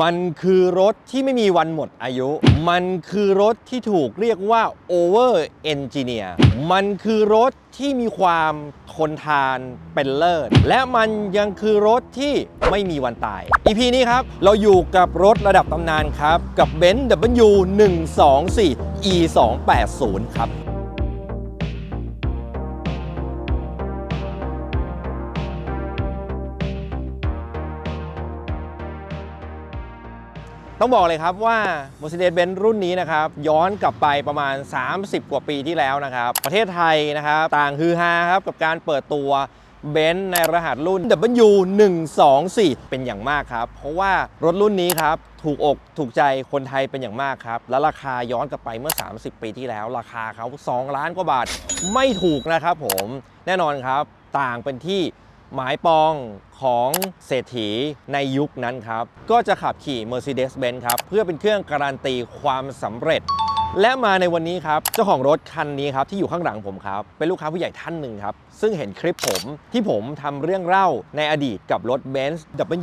มันคือรถที่ไม่มีวันหมดอายุ มันคือรถที่ถูกเรียกว่า over engineer มันคือรถที่มีความทนทานเป็นเลิศ และมันยังคือรถที่ไม่มีวันตาย EP นี้ครับ เราอยู่กับรถระดับตำนานครับ กับ Benz W 1 2 4 E 2 8 0 ครับ ต้องบอกเลยครับว่า Mercedes-Benz รุ่นนี้นะครับ ย้อนกลับไปประมาณ 30 กว่าปีที่แล้วนะครับ ประเทศไทยนะครับ ต่างฮือฮาครับ กับการเปิดตัวเบนซ์ในรหัสรุ่น W 1 2 4 เป็นอย่างมากครับ เพราะว่ารถรุ่นนี้ครับ ถูกอกถูกใจคนไทยเป็นอย่างมากครับ และราคาย้อนกลับไปเมื่อ 30 ปีที่แล้ว ราคาเขา2 ล้านกว่าบาทไม่ถูกนะครับผมแน่นอนครับ ต่างเป็นที่ หมายปองของเศรษฐีในยุคนั้นครับ ก็จะขับขี่ Mercedes-Benz ครับ เพื่อเป็นเครื่องการันตีความสำเร็จ และมาในวันนี้ครับ เจ้าของรถคันนี้ครับ ที่อยู่ข้างหลังผมครับ เป็นลูกค้าผู้ใหญ่ท่านหนึ่งครับ ซึ่งเห็นคลิปผมที่ผมทำเรื่องเล่าในอดีตกับรถ Benz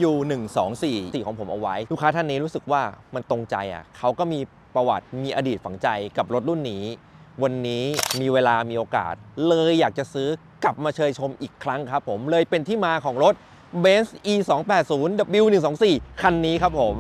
W 1 2 4 4ของผมเอาไว้ ลูกค้าท่านนี้รู้สึกว่ามันตรงใจอะเขาก็มีประวัติมีอดีตฝังใจกับรถรุ่นนี้ วันนี้มีเวลามีโอกาส เลยอยากจะซื้อกลับมาเชยชมอีกครั้งครับผมเลยเป็นที่มาของรถ Benz E 2 8 0 W 1 2 4 คันนี้ครับผม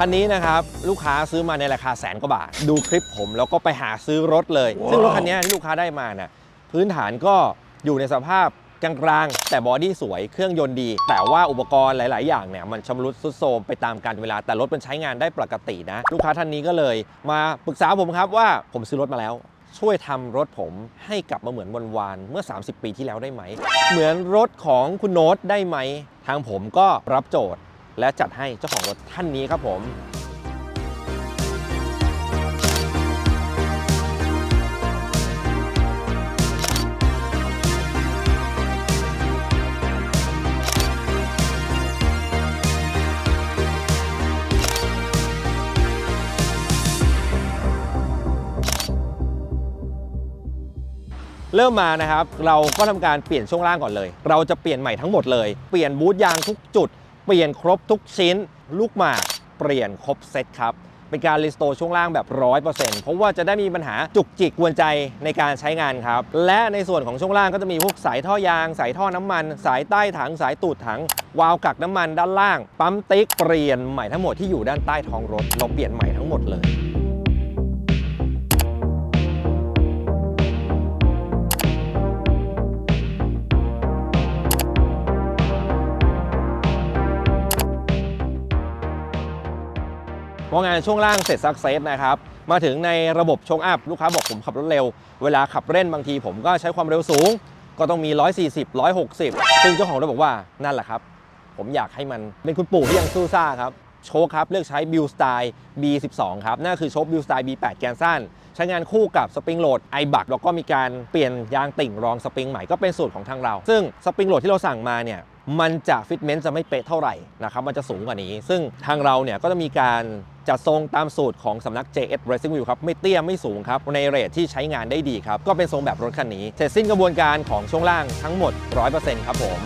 คันนี้นะครับ ลูกค้าซื้อมาในราคาแสนกว่าบาท ดูคลิปผมแล้วก็ไปหาซื้อรถเลย ซึ่งรถคันนี้ที่ลูกค้าได้มาเนี่ยพื้นฐานก็อยู่ในสภาพกลางๆ แต่บอดี้สวยเครื่องยนต์ดี แต่ว่าอุปกรณ์หลาย ๆ อย่างเนี่ยมันชำรุดทรุดโทรมไปตามกาลเวลาแต่รถมันใช้งานได้ปกตินะ ลูกค้าท่านนี้ก็เลยมาปรึกษาผมครับว่าผมซื้อรถมาแล้ว ช่วยทำรถผมให้กลับมาเหมือนวันวานๆเมื่อ 30 ปีที่แล้วได้ไหม เหมือนรถของคุณโน้ตได้ไหม ทางผมก็รับโจทย์ และจัดให้เจ้าของรถท่านนี้ครับผมเริ่มมานะครับ เราก็ทำการเปลี่ยนช่วงล่างก่อนเลย เราจะเปลี่ยนใหม่ทั้งหมดเลย เปลี่ยนบูทยางทุกจุด เปลี่ยนครบทุกชิ้น ลูกหมากเปลี่ยนครบเซตครับ เป็นการรีสโตร์ช่วงล่างแบบ 100%เพราะว่าจะได้มีปัญหาจุกจิกกวนใจในการใช้งานครับ และในส่วนของช่วงล่างก็จะมีพวกสายท่อยาง สายท่อน้ำมัน สายใต้ถังสายตูดถัง วาล์วกักน้ำมันด้านล่าง ปั๊มติ๊กเปลี่ยนใหม่ทั้งหมดที่อยู่ด้านใต้ท้องรถ เราเปลี่ยนใหม่ทั้งหมดเลย ราะงานช่วงล่างเสร็จซักเซสนะครับมาถึงในระบบโชคอัพลูกค้าบอกผมขับรถเร็ว เวลาขับเล่นบางทีผมก็ใช้ความเร็วสูง ก็ต้องมี 140 160 ซึ่งเจ้าของรถบอกว่านั่นแหละครับ ผมอยากให้มันเป็นคุณปู่ที่ยังสู้ซ่าครับโชคครับเลือกใช้บิลสไตล์ B12 ครับนั่นคือโชคบิลสไตล์ B8 แกนสั้น ใช้งานคู่กับสปริงโหลด i b u c แล้วก็มีการเปลี่ยนยางติ่งรองสปริงใหม่ก็เป็นสูตรของทางเรา ซึ่งสปริงโหลดที่เราสั่งมาเนี่ย มันจะฟิตเมนต์จะไม่เป๊ะเท่าไหร่นะครับมันจะสูงกว่านี้ ซึ่งทางเราเนี่ยก็จะมีการจัดทรงตามสูตรของสำนัก JS Racing Wheel ครับ ไม่เตี้ยไม่สูงครับ ในเรทที่ใช้งานได้ดีครับ ก็เป็นทรงแบบรถคันนี้ เสร็จสิ้นกระบวนการของช่วงล่างทั้งหมด 100%ครับผม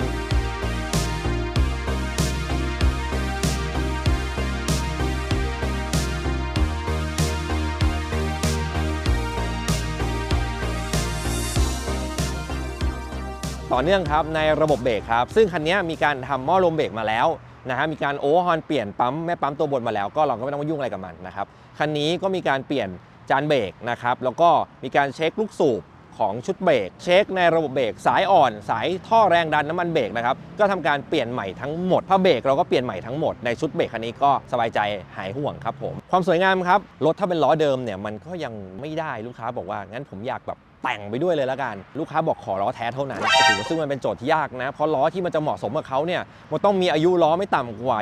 ต่อเนื่องครับในระบบเบรกครับ ซึ่งคันนี้มีการทำหม้อลมเบรกมาแล้วนะฮะมีการโอเวอร์ฮอนเปลี่ยนปั๊มแม่ปั๊มตัวบนมาแล้วก็เราก็ไม่ต้องมายุ่งอะไรกับมันนะครับคันนี้ก็มีการเปลี่ยนจานเบรกนะครับแล้วก็มีการเช็คลูกสูบของชุดเบรกเช็คในระบบเบรกสายอ่อน สายท่อแรงดันน้ำมันเบรกนะครับก็ทำการเปลี่ยนใหม่ทั้งหมดผ้าเบรกเราก็เปลี่ยนใหม่ทั้งหมดในชุดเบรกคันนี้ก็สบายใจหายห่วงครับผมความสวยงามครับรถถ้าเป็นล้อเดิมเนี่ยมันก็ยังไม่ได้ลูกค้าบอกว่างั้นผมอยากแบบ แต่งไปด้วยเลยละกัน ลูกค้าบอกขอล้อแท้เท่านั้นโอ้โหซึ่งมันเป็นโจทย์ที่ยากนะ เพราะล้อที่มันจะเหมาะสมกับเขาเนี่ยมันต้องมีอายุล้อไม่ต่ำกว่า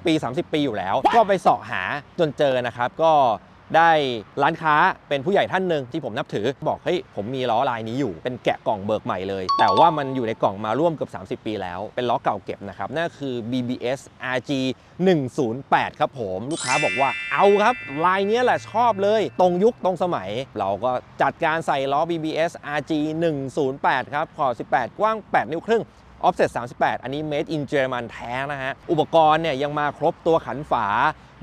25 ปี 30 ปีอยู่แล้ว ก็ไปเสาะหาจนเจอนะครับก็ ได้ร้านค้าเป็นผู้ใหญ่ท่านหนึ่งที่ผมนับถือบอกเฮ้ยผมมีล้อลายนี้อยู่เป็นแกะกล่องเบิกใหม่เลย แต่ว่ามันอยู่ในกล่องมาร่วมเกือบ30 ปีแล้ว เป็นล้อเก่าเก็บนะครับนั่นคือ BBS RG 108 ครับผมลูกค้าบอกว่าเอาครับ ลายนี้แหละชอบเลย ตรงยุคตรงสมัย เราก็จัดการใส่ล้อ BBS RG 108 ครับขอบ18 กว้าง 8 นิ้วครึ่ง Offset 38 อันนี้ Made in German แท้นะฮะ อุปกรณ์เนี่ยยังมาครบตัวขันฝา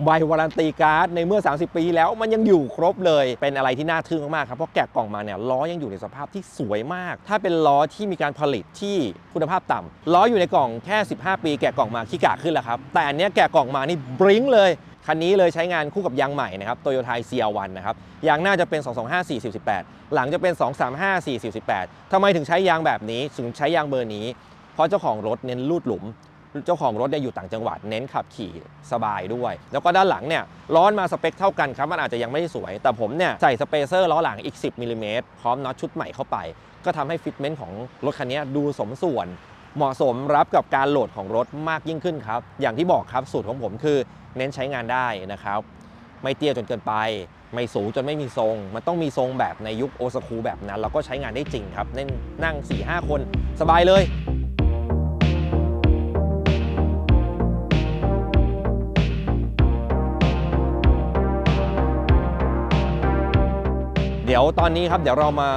ใบวารันตีการ์ดในเมื่อ 30 ปีที่แล้วมันยังอยู่ครบเลยเป็นอะไรที่น่าทึ่งมากๆครับเพราะแกะกล่องมาเนี่ยล้อยังอยู่ในสภาพที่สวยมาก ถ้าเป็นล้อที่มีการผลิตที่คุณภาพต่ำล้ออยู่ในกล่องแค่ 15 ปีแกะกล่องมาขี้กะขึ้นแล้วครับแต่อันเนี้ยแกะกล่องมานี่บริ้งเลยคันนี้เลยใช้งานคู่กับยางใหม่นะครับโตโยต้า CR1 นะครับยางหน้าจะเป็น 225 4 18 หลังจะเป็น 235 4 18ทำไมถึงใช้ยางแบบนี้ถึงใช้ยางเบอร์นี้ เพราะเจ้าของรถเน้นลูดหลุม เจ้าของรถเนี่ยอยู่ต่างจังหวัด เน้นขับขี่สบายด้วย แล้วก็ด้านหลังเนี่ยล้อนมาสเปคเท่ากันครับมันอาจจะยังไม่ได้สวย แต่ผมเนี่ยใส่สเปเซอร์ล้อหลังอีก 10มิลลิเมตรพร้อมน็อตชุดใหม่เข้าไป ก็ทำให้ฟิตเมนต์ของรถคันนี้ดูสมส่วน เหมาะสมรับกับการโหลดของรถมากยิ่งขึ้นครับอย่างที่บอกครับสูตรของผมคือเน้นใช้งานได้นะครับไม่เตี้ยจนเกินไป ไม่สูงจนไม่มีทรง มันต้องมีทรงแบบในยุคโอสคูแบบนั้น เราก็ใช้งานได้จริงครับเน่นนั่ง4-5 คน สบายเลย ตอนนี้ครับเดี๋ยวเรามา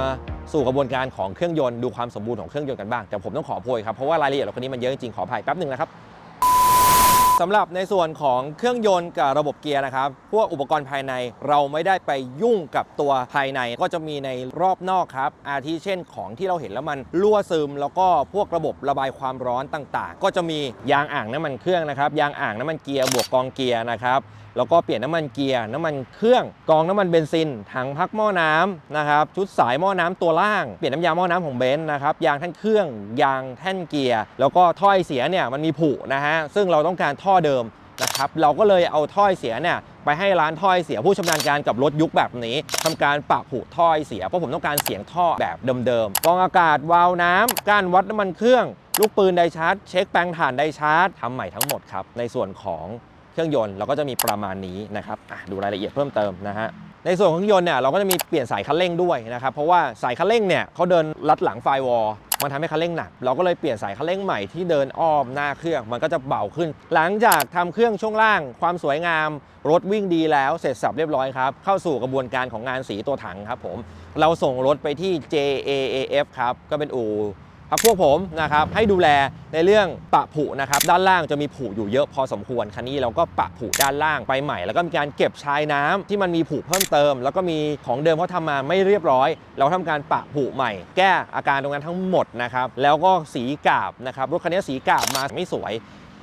สู่กระบวนการของเครื่องยนต์ดูความสมบูรณ์ของเครื่องยนต์กันบ้างแต่ผมต้องขอโพยครับเพราะว่ารายละเอียดราคนนี้มันเยอะจริงขออภัยแป๊บหนึ่งนะครับ สำหรับในส่วนของเครื่องยนต์กับระบบเกียร์นะครับ พวกอุปกรณ์ภายในเราไม่ได้ไปยุ่งกับตัวภายในก็จะมีในรอบนอกครับ อาทิเช่นของที่เราเห็นแล้วมันรั่วซึม แล้วก็พวกระบบระบายความร้อนต่างๆ ก็จะมียางอ่างน้ำมันเครื่องนะครับ ยางอ่างน้ำมันเกียร์บวกกองเกียร์นะครับแล้วก็เปลี่ยนน้ำมันเกียร์น้ำมันเครื่องกองน้ำมันเบนซินถังพักหม้อน้ำนะครับชุดสายหม้อน้ำตัวล่างเปลี่ยนน้ำยาหม้อน้ำของเบนซ์นะครับยางแท่นเครื่องยางแท่นเกียร์แล้วก็ถ้อยเสียเนี่ยมันมีผุนะฮะซึ่งเราต้องการท่อเดิมนะครับเราก็เลยเอาถ้อยเสียเนี่ยไปให้ร้านถ้อยเสียผู้ชำนาญการกับรถยุคแบบนี้ทำการปักผุถ้อยเสียเพราะผมต้องการเสียงท่อแบบเดิมๆกองอากาศวาล์วน้ำก้านวัดน้ำมันเครื่อง ลูกปืนไดชาร์จเช็คแปลงถ่านไดชาร์จทำใหม่ทั้งหมดครับในส่วนของเครื่องยนต์เราก็จะมีประมาณนี้นะครับดูรายละเอียดเพิ่มเติมนะฮะ ในส่วนของเครื่องยนต์เนี่ยเราก็จะมีเปลี่ยนสายคันเร่งด้วยนะครับเพราะว่าสายคันเร่งเนี่ยเขาเดินลัดหลังไฟวอลมันทำให้คันเร่งหนัก เราก็เลยเปลี่ยนสายคันเร่งใหม่ที่เดินอ้อมหน้าเครื่องมันก็จะเบาขึ้น หลังจากทำเครื่องช่วงล่าง ความสวยงาม รถวิ่งดีแล้วเสร็จสับเรียบร้อยครับ เข้าสู่กระบวนการของงานสีตัวถังครับผมเราส่งรถไปที่ JAAF ครับก็เป็นอู่ พักพวกผมนะครับให้ดูแลในเรื่องปะผุนะครับด้านล่างจะมีผุอยู่เยอะพอสมควรคันนี้เราก็ปะผุด้านล่างไปใหม่ แล้วก็มีการเก็บชายน้ำที่มันมีผุเพิ่มเติม แล้วก็มีของเดิมเขาทำมาไม่เรียบร้อย เราทำการปะผุใหม่ แก้อาการตรงนั้นทั้งหมดนะครับแล้วก็สีกาบนะครับรถคันนี้สีกาบมาไม่สวย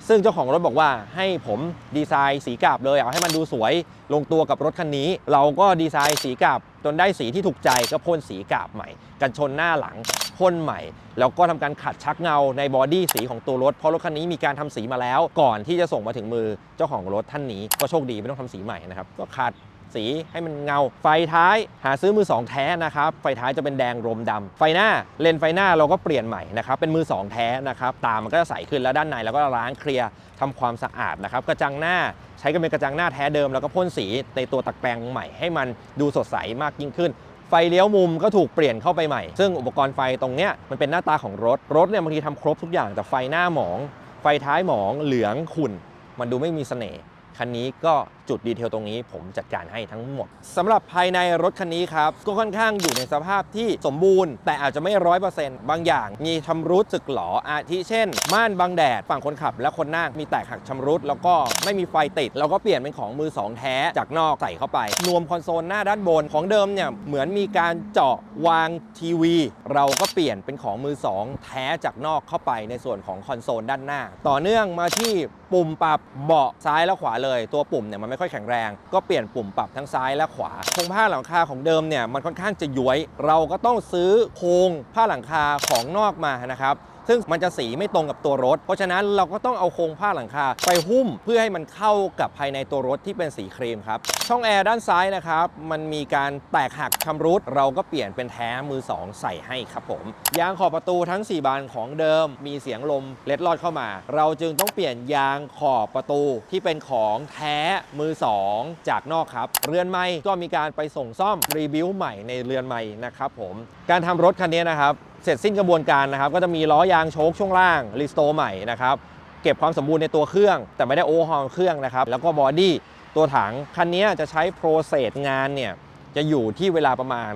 ซึ่งเจ้าของรถบอกว่าให้ผมดีไซน์สีกาบเลยเอาให้มันดูสวยลงตัวกับรถคันนี้ เราก็ดีไซน์สีกาบ จนได้สีที่ถูกใจก็พ่นสีกาบใหม่ กันชนหน้าหลังพ่นใหม่ แล้วก็ทำการขัดชักเงาในบอดี้สีของตัวรถ เพราะรถคันนี้มีการทำสีมาแล้ว ก่อนที่จะส่งมาถึงมือเจ้าของรถท่านนี้ก็โชคดีไม่ต้องทำสีใหม่นะครับก็ขัด สีให้มันเงา ไฟท้ายหาซื้อมือ 2 แท้นะครับ ไฟท้ายจะเป็นแดงรมดำไฟหน้าเลนไฟหน้าเราก็เปลี่ยนใหม่นะครับ เป็นมือ 2 แท้นะครับ ตามันก็จะใสขึ้นแล้วด้านในเราก็ล้างเคลียร์ทำความสะอาดนะครับ กระจังหน้าใช้กันเป็นกระจังหน้าแท้เดิม แล้วก็พ่นสีในตัวตะแกรงใหม่ให้มันดูสดใสมากยิ่งขึ้นไฟเลี้ยวมุมก็ถูกเปลี่ยนเข้าไปใหม่ ซึ่งอุปกรณ์ไฟตรงเนี้ยมันเป็นหน้าตาของรถ รถเนี่ยบางทีทำครบทุกอย่างแต่ไฟหน้าหมอง ไฟท้ายหมองเหลืองขุ่น มันดูไม่มีเสน่ห์คันนี้ก็ จุดดีเทลตรงนี้ผมจัดการให้ทั้งหมดสำหรับภายในรถคันนี้ครับก็ค่อนข้างอยู่ในสภาพที่สมบูรณ์ แต่อาจจะไม่ร้อยเปอร์เซ็นต์บางอย่าง มีชำรุดสึกหลออาทิเช่น ม่านบังแดดฝั่งคนขับ และคนนั่งมีแตกหักชำรุด แล้วก็ไม่มีไฟติดเราก็เปลี่ยนเป็นของมือสองแท้จากนอกใส่เข้าไปนวมคอนโซลหน้าด้านบนของเดิมเนี่ยเหมือนมีการเจาะวางทีวี เราก็เปลี่ยนเป็นของมือสองแท้จากนอกเข้าไปในส่วนของคอนโซลด้านหน้า ต่อเนื่องมาที่ปุ่มปรับเบาะซ้ายและขวาเลยตัวปุ่มเนี่ยมันไม่ค่อยแข็งแรง ก็เปลี่ยนปุ่มปรับทั้งซ้ายและขวาโครงผ้าหลังคาของเดิมเนี่ยมันค่อนข้างจะย้วย เราก็ต้องซื้อโครงผ้าหลังคาของนอกมานะครับ ซึ่งมันจะสีไม่ตรงกับตัวรถ เพราะฉะนั้นเราก็ต้องเอาโครงผ้าหลังคาไปหุ้มเพื่อให้มันเข้ากับภายในตัวรถที่เป็นสีครีมครับช่องแอร์ด้านซ้ายนะครับมันมีการแตกหักชำรุด เราก็เปลี่ยนเป็นแท้มือ 2 ใส่ให้ครับผมยางขอบประตูทั้ง 4 บานของเดิม มีเสียงลมเล็ดลอดเข้ามา เราจึงต้องเปลี่ยนยางขอบประตูที่เป็นของแท้มือ 2 จากนอกครับ เรือนไม้ก็มีการไปส่งซ่อมรีบิวใหม่ในเรือนไม้นะครับผมการทำรถคันนี้นะครับ เสร็จสิ้นกระบวนการนะครับก็จะมีล้อยางโชคช่วงล่างรีสโตร์ใหม่นะครับเก็บความสมบูรณ์ในตัวเครื่อง แต่ไม่ได้โอเวอร์ฮอลเครื่องนะครับแล้วก็บอดี้ตัวถังคันนี้จะใช้โปรเซสงานเนี่ยจะอยู่ที่เวลาประมาณ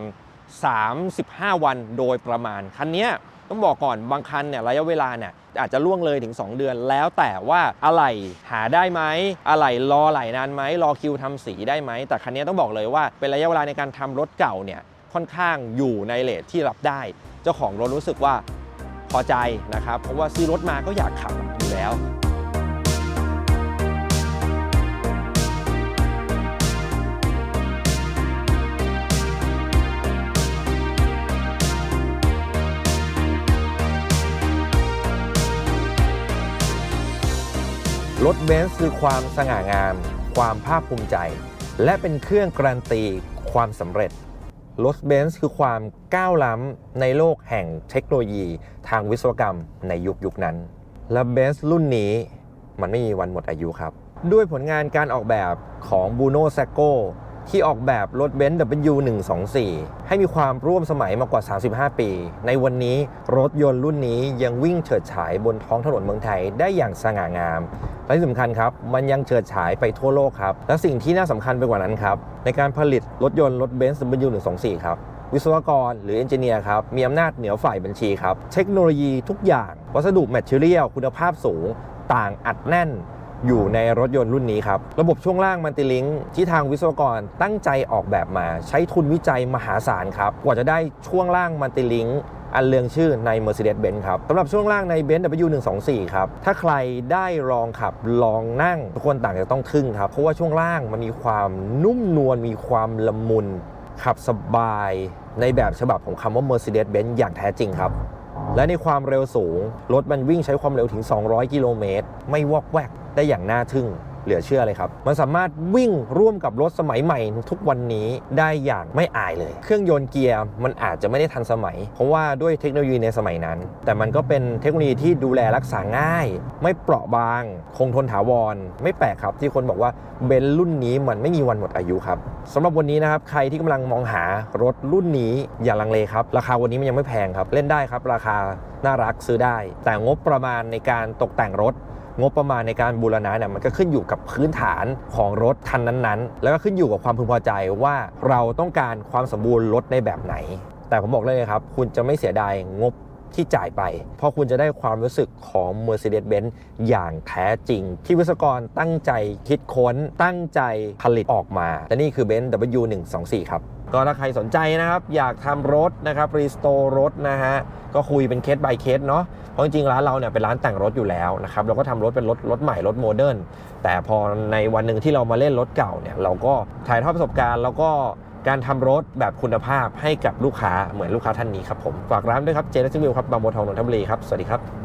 35 วันโดยประมาณ คันนี้ต้องบอกก่อนบางคันเนี่ยระยะเวลาเนี่ยอาจจะล่วงเลยถึง 2 เดือน แล้วแต่ว่าอะไรหาได้ไหมอะไรรอไหลนานไหมรอคิวทำสีได้ไหม แต่คันนี้ต้องบอกเลยว่าเป็นระยะเวลาในการทำรถเก่าเนี่ยค่อนข้างอยู่ในเลทที่รับได้ เจ้าของรถรู้สึกว่าพอใจนะครับ เพราะว่าซื้อรถมาก็อยากขับอยู่แล้วรถเบนซ์คือความสง่างาม ความภาคภูมิใจ และเป็นเครื่องการันตีความสำเร็จ รถเบนซ์คือความก้าวล้ำในโลกแห่งเทคโนโลยีทางวิศวกรรมในยุคยุคนั้น และเบนซ์รุ่นนี้มันไม่มีวันหมดอายุครับ ด้วยผลงานการออกแบบของบูโนแซโก ที่ออกแบบรถเบนซ์ W124 ให้มีความร่วมสมัยมากกว่า 35 ปี ในวันนี้รถยนต์รุ่นนี้ยังวิ่งเฉิดฉายบนท้องถนนเมืองไทยได้อย่างสง่างาม และที่สำคัญครับ มันยังเฉิดฉายไปทั่วโลกครับ และสิ่งที่น่าสำคัญไปกว่านั้นครับ ในการผลิตรถยนต์รถเบนซ์ W124 ครับวิศวกรหรือเอนจิเนียร์ครับ มีอำนาจเหนือฝ่ายบัญชีครับ เทคโนโลยีทุกอย่าง วัสดุแมทเทอเรียลคุณภาพสูง ต่างอัดแน่น อยู่ในรถยนต์รุ่นนี้ครับ ระบบช่วงล่างมันติลิงที่ทางวิศวกรตั้งใจออกแบบมาใช้ทุนวิจัยมหาศาลครับ กว่าจะได้ช่วงล่างมันติลิงอันเลืองชื่อใน Mercedes-Benz ครับสำหรับช่วงล่างใน Benz W124 ครับ ถ้าใครได้ลองขับลองนั่ง ทุกคนต่างจะต้องทึ่งครับ เพราะว่าช่วงล่างมันมีความนุ่มนวลมีความละมุน ขับสบายในแบบฉบับของคำว่า Mercedes-Benz อย่างแท้จริงครับ และในความเร็วสูง รถมันวิ่งใช้ความเร็วถึง 200 กิโลเมตร ไม่วอกแวกได้อย่างน่าทึ่ง เหลือเชื่อเลยครับ มันสามารถวิ่งร่วมกับรถสมัยใหม่ทุกวันนี้ได้อย่างไม่อายเลย เครื่องยนต์เกียร์มันอาจจะไม่ได้ทันสมัย เพราะว่าด้วยเทคโนโลยีในสมัยนั้น แต่มันก็เป็นเทคโนโลยีที่ดูแลรักษาง่าย ไม่เปราะบาง คงทนถาวร ไม่แปลกครับที่คนบอกว่าเบนซ์รุ่นนี้มันไม่มีวันหมดอายุครับสำหรับวันนี้นะครับใครที่กำลังมองหารถรุ่นนี้อย่าลังเลครับราคาวันนี้มันยังไม่แพงครับ เล่นได้ครับราคาน่ารักซื้อได้ แต่งบประมาณในการตกแต่งรถ งบประมาณในการบูรณะเนี่ยมันก็ขึ้นอยู่กับพื้นฐานของรถคันนั้นๆ แล้วก็ขึ้นอยู่กับความพึงพอใจว่าเราต้องการความสมบูรณ์รถในแบบไหน แต่ผมบอกเลยนะครับ คุณจะไม่เสียดายงบ ที่จ่ายไป เพราะคุณจะได้ความรู้สึกของ Mercedes-Benz อย่างแท้จริง ที่วิศวกรตั้งใจคิดค้นตั้งใจผลิตออกมา และนี่คือ Benz W124 ครับก็ถ้าใครสนใจนะครับ อยากทำรถนะครับรีสโตร์รถนะฮะก็คุยเป็นเคส by เคสเนาะเพราะจริงๆร้านเราเนี่ยเป็นร้านแต่งรถอยู่แล้วนะครับเราก็ทำรถเป็นรถรถใหม่รถโมเดิร์นแต่พอในวันหนึ่งที่เรามาเล่นรถเก่าเนี่ยเราก็ถ่ายทอดประสบการณ์แล้วก็ การทำรถแบบคุณภาพให้กับลูกค้าเหมือนลูกค้าท่านนี้ครับผม ฝากร้านด้วยครับเจนซิมิลครับบางบัวทองนนทบุรีครับ สวัสดีครับ